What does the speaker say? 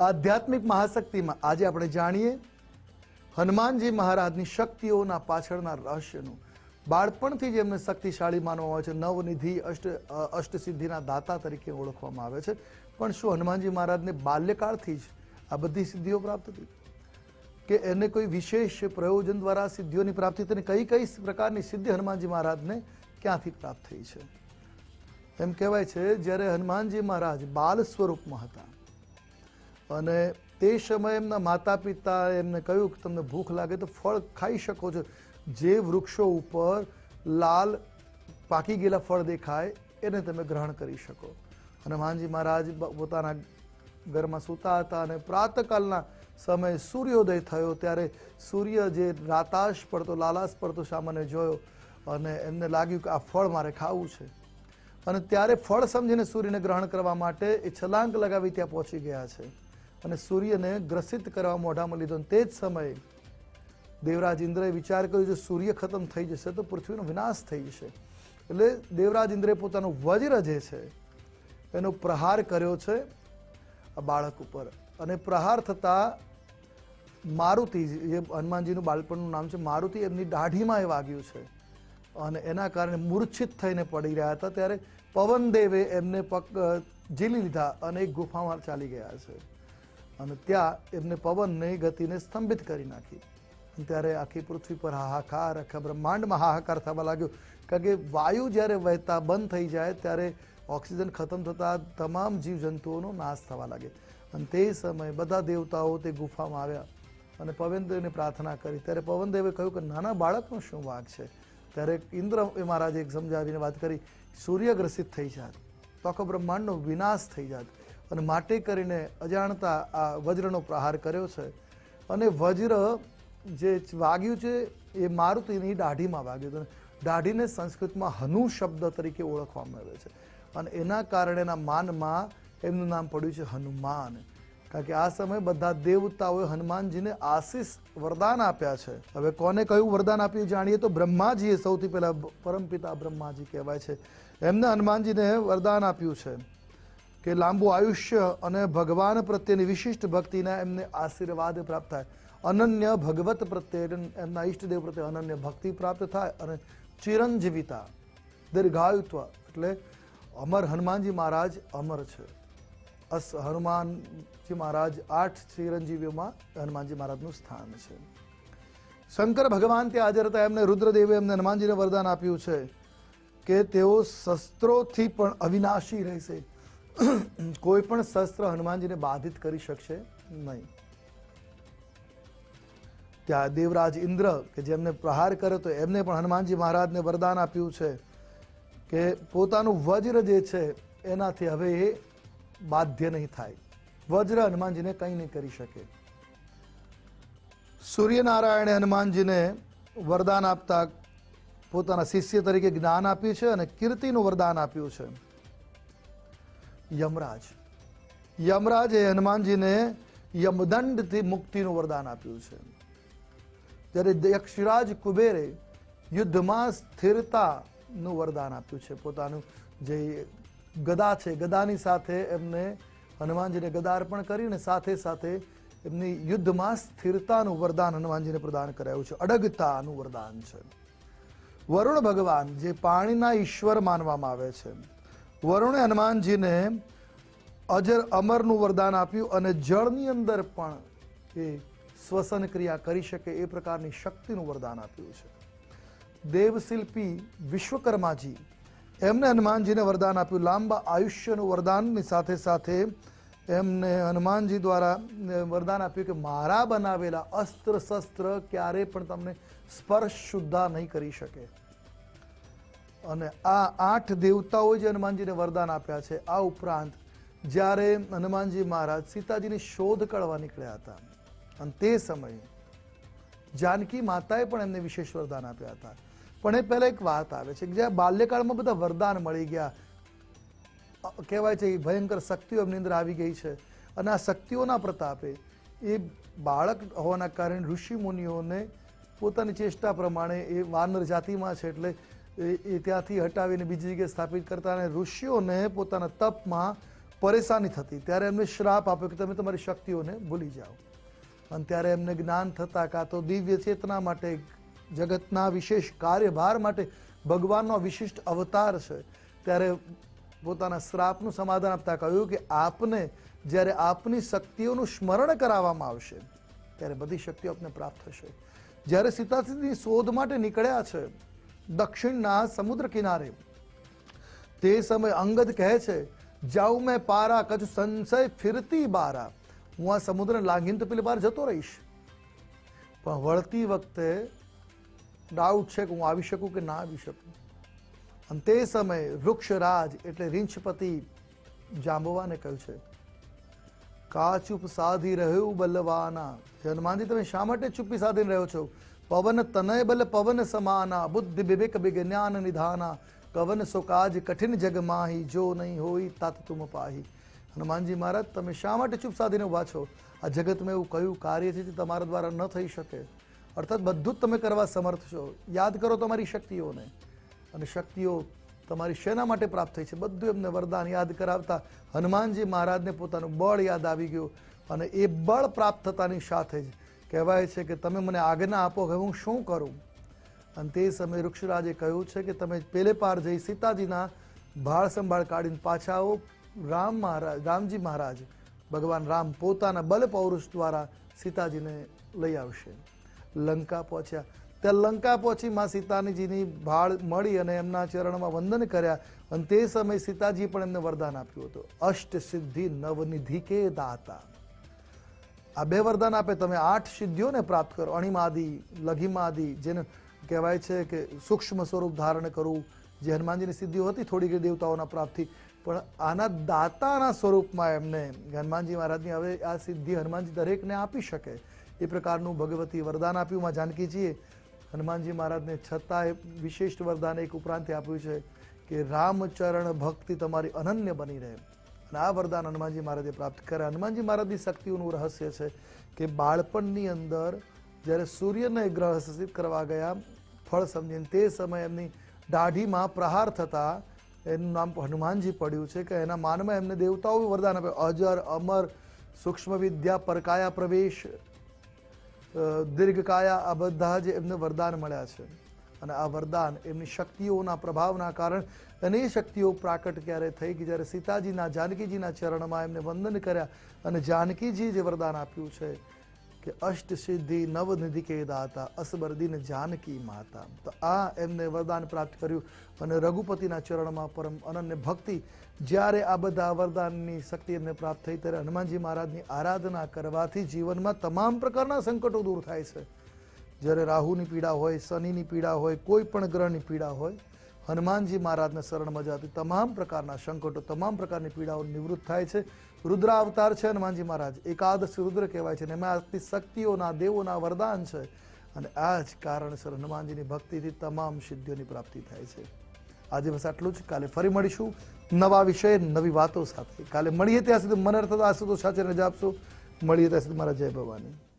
આધ્યાત્મિક મહાશક્તિમાં આજે આપણે જાણીએ હનુમાનજી મહારાજની શક્તિઓના પાછળના રહસ્યનું. બાળપણથી જ એમને શક્તિશાળી માનવામાં આવે છે. નવનિધિ અષ્ટ અષ્ટસિદ્ધિના દાતા તરીકે ઓળખવામાં આવે છે. પણ શું હનુમાનજી મહારાજને બાલ્યકાળથી જ આ બધી સિદ્ધિઓ પ્રાપ્ત હતી કે એને કોઈ વિશેષ પ્રયોજન દ્વારા સિદ્ધિઓની પ્રાપ્તિ તેને કઈ કઈ પ્રકારની સિદ્ધિ હનુમાનજી મહારાજને ક્યાંથી પ્રાપ્ત થઈ છે? એમ કહેવાય છે, જ્યારે હનુમાનજી મહારાજ બાલ સ્વરૂપમાં હતા અને તે સમયે એમના માતા પિતા એમને કહ્યું કે તમને ભૂખ લાગે તો ફળ ખાઈ શકો છો. જે વૃક્ષો ઉપર લાલ પાકી ગયેલા ફળ દેખાય, એને તમે ગ્રહણ કરી શકો. હનુમાનજી મહારાજ પોતાના ઘરમાં સૂતા હતા અને પ્રાતકાલના સમયે સૂર્યોદય થયો, ત્યારે સૂર્ય જે રાતાશ પડતો, લાલાશ પડતો સામાન્ય જોયો અને એમને લાગ્યું કે આ ફળ મારે ખાવું છે. અને ત્યારે ફળ સમજીને સૂર્યને ગ્રહણ કરવા માટે એ છલાંક લગાવી ત્યાં પહોંચી ગયા છે. અને સૂર્યને ગ્રસિત કરવા મોઢામાં લીધો તે જ સમયે દેવરાજ ઇન્દ્રએ વિચાર કર્યો જો સૂર્ય ખતમ થઈ જશે તો પૃથ્વીનો વિનાશ થઈ જશે. એટલે દેવરાજ ઇન્દ્રએ પોતાનો વજ્ર જે છે એનો પ્રહાર કર્યો છે આ બાળક ઉપર. અને પ્રહાર થતાં મારુતિ જે હનુમાનજીનું બાળપણનું નામ છે મારુતિ એમની દાઢીમાં એ વાગ્યું છે. અને એના કારણે મૂર્છિત થઈને પડી રહ્યા હતા ત્યારે પવનદેવે એમને અ, ઝીલી લીધા અને એક ગુફામાં ચાલી ગયા છે. અને ત્યાં એમને પવનની ગતિને સ્તંભિત કરી નાખી. ત્યારે આખી પૃથ્વી પર હાહાકાર, આખા બ્રહ્માંડમાં હાહાકાર થવા લાગ્યો. કારણ કે વાયુ જ્યારે વહેતા બંધ થઈ જાય, ત્યારે ઓક્સિજન ખતમ થતાં તમામ જીવજંતુઓનો નાશ થવા લાગે. અને તે સમયે બધા દેવતાઓ તે ગુફામાં આવ્યા અને પવનદેવને પ્રાર્થના કરી. ત્યારે પવનદેવે કહ્યું કે, નાના બાળકનો શું વાંક છે? ત્યારે ઇન્દ્ર મહારાજે એક સમજાવીને વાત કરી સૂર્યગ્રસિત થઈ જાત. તો આખો બ્રહ્માંડનો વિનાશ થઈ જાત. અને માટે કરીને અજાણતા આ વજ્રનો પ્રહાર કર્યો છે. અને વજ્ર જે વાગ્યું છે, એ મારુતિની દાઢીમાં વાગ્યું હતું. દાઢીને સંસ્કૃતમાં હનુ શબ્દ તરીકે ઓળખવામાં આવે છે. અને એના કારણે એના માનમાં એમનું નામ પડ્યું છે હનુમાન. કારણ કે આ સમયે બધા દેવતાઓએ હનુમાનજીને આશીષ વરદાન આપ્યા છે. હવે કોને કયું વરદાન આપ્યું જાણીએ તો બ્રહ્માજીએ સૌથી પહેલાં પરમપિતા બ્રહ્માજી કહેવાય છે. એમને હનુમાનજીને વરદાન આપ્યું છે. કે લાંબુ આયુષ્ય અને ભગવાન પ્રત્યેની વિશિષ્ટ ભક્તિના એમને આશીર્વાદ પ્રાપ્ત થાય. અનન્ય ભગવત પ્રત્યે એમના ઈષ્ટદેવ પ્રત્યે અનન્ય ભક્તિ પ્રાપ્ત થાય અને ચિરંજીવિતા, દીર્ઘાયુત્વ, એટલે અમર હનુમાનજી મહારાજ અમર છે. અસ, હનુમાનજી મહારાજ આઠ ચિરંજીવીઓમાં હનુમાનજી મહારાજનું સ્થાન છે. શંકર ભગવાન ત્યાં હાજર હતા, એમને રુદ્રદેવે એમને હનુમાનજીને વરદાન આપ્યું છે કે તેઓ શસ્ત્રોથી પણ અવિનાશી રહેશે. કોઈ પણ શસ્ત્ર હનુમાનજીને બાધિત કરી શકશે નહીં. ત્યાં દેવરાજ ઇન્દ્ર, કે જેમને પ્રહાર કર્યો તો એમને પણ હનુમાનજી મહારાજને વરદાન આપ્યું છે કે પોતાનું વજ્ર જે છે એનાથી હવે એ બાધ્ય નહીં થાય. વજ્ર હનુમાનજીને કંઈ નહીં કરી શકે. સૂર્યનારાયણે હનુમાનજીને વરદાન આપતા પોતાના શિષ્ય તરીકે જ્ઞાન આપ્યું છે અને કીર્તિનું વરદાન આપ્યું છે. યમરાજ. યમરાજે હનુમાનજીને યમદંડથી મુક્તિનું વરદાન આપ્યું છે. જ્યારે યક્ષરાજ કુબેરે યુદ્ધમાં સ્થિરતાનું વરદાન આપ્યું છે. પોતાનું જે ગદા છે, ગદાની સાથે એમને હનુમાનજીને ગદા અર્પણ કરીને સાથે સાથે એમની યુદ્ધમાં સ્થિરતાનું વરદાન હનુમાનજીને પ્રદાન કરાયું છે. અડગતાનું વરદાન છે. વરુણ ભગવાન જે પાણીના ઈશ્વર માનવામાં આવે છે વરુણે હનુમાનજીને અજર અમરનું વરદાન આપ્યું અને જળની અંદર પણ એ શ્વસન ક્રિયા કરી શકે એ પ્રકારની શક્તિનું વરદાન આપ્યું છે. દેવશિલ્પી વિશ્વકર્માજી એમને હનુમાનજીને વરદાન આપ્યું. લાંબા આયુષ્યનું વરદાનની સાથે સાથે એમને હનુમાનજી દ્વારા વરદાન આપ્યું કે મારા બનાવેલા અસ્ત્ર શસ્ત્ર ક્યારે પણ તમને સ્પર્શ શુદ્ધા નહીં કરી શકે. અને આ આઠ દેવતાઓએ જે હનુમાનજીને વરદાન આપ્યા છે, આ ઉપરાંત જ્યારે હનુમાનજી મહારાજ સીતાજીની શોધ કરવા નીકળ્યા હતા, અને તે સમયે જાનકી માતાએ પણ એમને વિશેષ વરદાન આપ્યા હતા. પણ એ પહેલાં એક વાત આવે છે કે જ્યાં બાલ્યકાળમાં બધા વરદાન મળી ગયા, કહેવાય છે એ ભયંકર શક્તિઓ એમની અંદર આવી ગઈ છે, અને આ શક્તિઓના પ્રતાપે એ બાળક હોવાના કારણે ઋષિ મુનિઓને પોતાની ચેષ્ટા પ્રમાણે એ વાનર જાતિમાં છે એટલે એ ત્યાંથી હટાવીને બીજી જગ્યાએ સ્થાપિત કરતા અને ઋષિઓને પોતાના તપમાં પરેશાની થતી. ત્યારે એમને શ્રાપ આપ્યો કે તમે તમારી શક્તિઓને ભૂલી જાઓ. અને ત્યારે એમને જ્ઞાન થતાં કાં તો દિવ્ય ચેતના માટે, જગતના વિશેષ કાર્યભાર માટે ભગવાનનો વિશિષ્ટ અવતાર છે. ત્યારે પોતાના શ્રાપનું સમાધાન આપતા કહ્યું કે આપને જ્યારે આપની શક્તિઓનું સ્મરણ કરાવવામાં આવશે, ત્યારે બધી શક્તિઓ આપને પ્રાપ્ત થશે. જ્યારે સીતાજીની શોધ માટે નીકળ્યા છે દક્ષિણના સમુદ્ર કિનારે. તે સમય અંગદ કહે છે, જાઉં મેં પારા કચ્છ સંશય ફિરતી બારા. હું આ સમુદ્ર લાંઘીને તો પેલી બાર જતો રહીશ. પણ વળતી વખતે ડાઉટ છે કે હું આવી શકું કે ના આવી શકું. અને તે સમયે વૃક્ષરાજ એટલે રીંછપતિ જાંબવાને કહ્યું છે કા ચૂપ સાધી રહ્યું બલવાના. હનુમાનજી, તમે શા માટે ચૂપી સાધીને રહ્યો છો? પવન તનય બલ પવન સમાના, બુદ્ધિ વિવેક વિજ્ઞાન નિધાના, કવન સો કાજ કઠિન જગ માહી, જો નહીં હોય તાત તુમ પાહી. હનુમાનજી મહારાજ, તમે શા માટે ચૂપ સાધીને ઊભા છો? આ જગતમાં એવું કયું કાર્ય છે જે તમારા દ્વારા ન થઈ શકે? અર્થાત બધું જ તમે કરવા સમર્થ છો. યાદ કરો તમારી શક્તિઓને. અને શક્તિઓ તમારી શેના માટે પ્રાપ્ત થઈ છે? બધું એમને વરદાન યાદ કરાવતા હનુમાનજી મહારાજને પોતાનું બળ યાદ આવી ગયું. અને એ બળ પ્રાપ્ત થતાની સાથે જ કહેવાય છે કે તમે મને આજ્ઞા આપો કે હું શું કરું? અને તે સમયે વૃક્ષરાજે કહ્યું છે કે તમે પેલે પાર જઈ સીતાજીના ભાળ સંભાળ કાઢીને પાછા આવો. રામ મહારાજ, રામજી મહારાજ, ભગવાન રામ પોતાના બલ પૌરુષ દ્વારા સીતાજીને લઈ આવશે. લંકા પહોંચ્યા. ત્યાં લંકા પહોંચી માં સીતાજીની ભાળ મળી અને એમના ચરણમાં વંદન કર્યા. અને તે સમયે સીતાજી પણ એમને વરદાન આપ્યું હતું. અષ્ટ સિદ્ધિ નવનિધિ કે દાતા. આ બે વરદાન આપે, તમે આઠ સિદ્ધિઓને પ્રાપ્ત કરો. અણિમાદિ, લઘિમાદિ, જેને કહેવાય છે કે સૂક્ષ્મ સ્વરૂપ ધારણ કરવું, જે હનુમાનજીની સિદ્ધિઓ હતી, થોડી ઘણી દેવતાઓના પ્રાપ્તિ. પણ આના દાતાના સ્વરૂપમાં એમને હનુમાનજી મહારાજની હવે આ સિદ્ધિ હનુમાનજી દરેકને આપી શકે. એ પ્રકારનું ભગવતી વરદાન આપ્યું. માં જાનકીજીએ હનુમાનજી મહારાજને છતાંય વિશિષ્ટ વરદાન એક ઉપરાંત આપ્યું છે કે રામચરણ ભક્તિ તમારી અનન્ય બની રહે. અને આ વરદાન હનુમાનજી મહારાજે પ્રાપ્ત કરે. હનુમાનજી મહારાજની શક્તિઓનું રહસ્ય છે કે બાળપણની અંદર જ્યારે સૂર્યને ગ્રહ સ્થિત કરવા ગયા, ફળ સમજીને તે સમયે એમની દાઢીમાં પ્રહાર થતા એનું નામ હનુમાનજી પડ્યું છે કે એના માનમાં એમને દેવતાઓ વરદાન આપે અજર, અમર સૂક્ષ્મ વિદ્યા પરકાયા પ્રવેશ દીર્ઘકાયા આ બધા જ એમને વરદાન મળ્યા છે. અને આ વરદાન એમની શક્તિઓના પ્રભાવના કારણે અને એ શક્તિઓ પ્રાકટ ક્યારે થઈ કે જ્યારે સીતાજીના, જાનકીજીના ચરણમાં એમને વંદન કર્યા અને જાનકીજી જે વરદાન આપ્યું છે કે અષ્ટ સિદ્ધિ નવનિધિ કે દાતા, અસબરદીન જાનકી માતા. તો આ એમને વરદાન પ્રાપ્ત કર્યું અને રઘુપતિના ચરણમાં પરમ અનન્ય ભક્તિ જ્યારે આ બધા વરદાનની શક્તિ એમને પ્રાપ્ત થઈ ત્યારે હનુમાનજી મહારાજની આરાધના કરવાથી જીવનમાં તમામ પ્રકારના સંકટો દૂર થાય છે. જ્યારે રાહુની પીડા હોય, શનિની પીડા હોય, કોઈ પણ ગ્રહની પીડા હોય, હનુમાનજી મહારાજને શરણમાં જતી તમામ પ્રકારના સંકટો, તમામ પ્રકારની પીડાઓ નિવૃત્ત થાય છે. રુદ્ર અવતાર છે હનુમાનજી મહારાજ. એકાદશ રુદ્ર કહેવાય છે અને એમાં આજથી શક્તિઓના, દેવોના વરદાન છે. અને આ જ કારણસર હનુમાનજીની ભક્તિથી તમામ સિદ્ધિઓની પ્રાપ્તિ થાય છે. આજે બસ આટલું જ. કાલે ફરી મળીશું નવા વિષય, નવી વાતો સાથે. કાલે મળીએ ત્યાં સુધી મને અર્થ આશુતોષ સાચે રજા આપશો. મળીએ ત્યાં સુધી મારા જય ભવાની.